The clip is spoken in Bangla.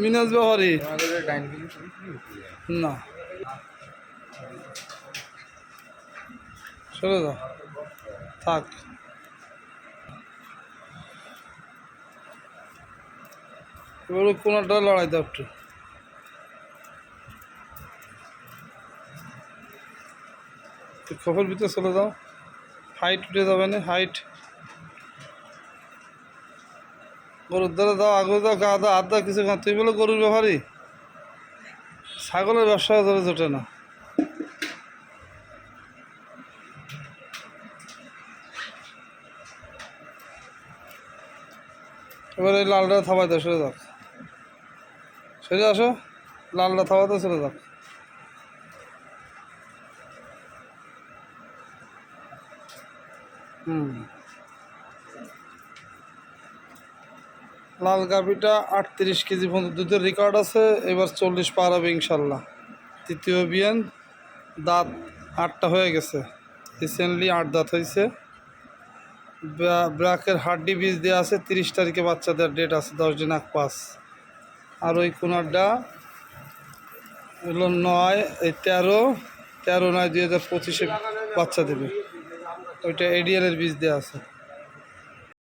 মিনাজ ব্যাপারি না। চলে যাও থাক। এবার কোনাটা লড়াই দাও একটু। একটু খোপের ভিতরে চলে যাও। হাইট উঠে যাবে না হাইট গরুর দ্বারা দাও আগে দাও, গা দাও, হাত দাও, কিছু তুই বলে গরুর ব্যাপারই ছাগলের ব্যবসা ধরে জোটে না। এবার এই লালটা থাবাই দাও সরে যাও। সরে আসো, লালটা থাবা দাও সরে যাও হুম লাল গাভিটা আটত্রিশ কেজি পর্যন্ত দুধের রেকর্ড আছে, এবার চল্লিশ পার হবে ইনশাল্লাহ। তৃতীয় বিয়ান, দাঁত আটটা হয়ে গেছে। রিসেন্টলি আট দাঁত হয়েছে। ব্রা- ব্রাকের হাড্ডি বীজ দেওয়া আছে, তিরিশ তারিখে বাচ্চাদের ডেট আছে, দশ দিন আগ পাস। আর ওই কোনারটা হলো নয়, এই তেরো তেরো নয় দুই হাজার পঁচিশে বাচ্চা দেবে। ওইটা এডিএলের বীজ দেওয়া আছে।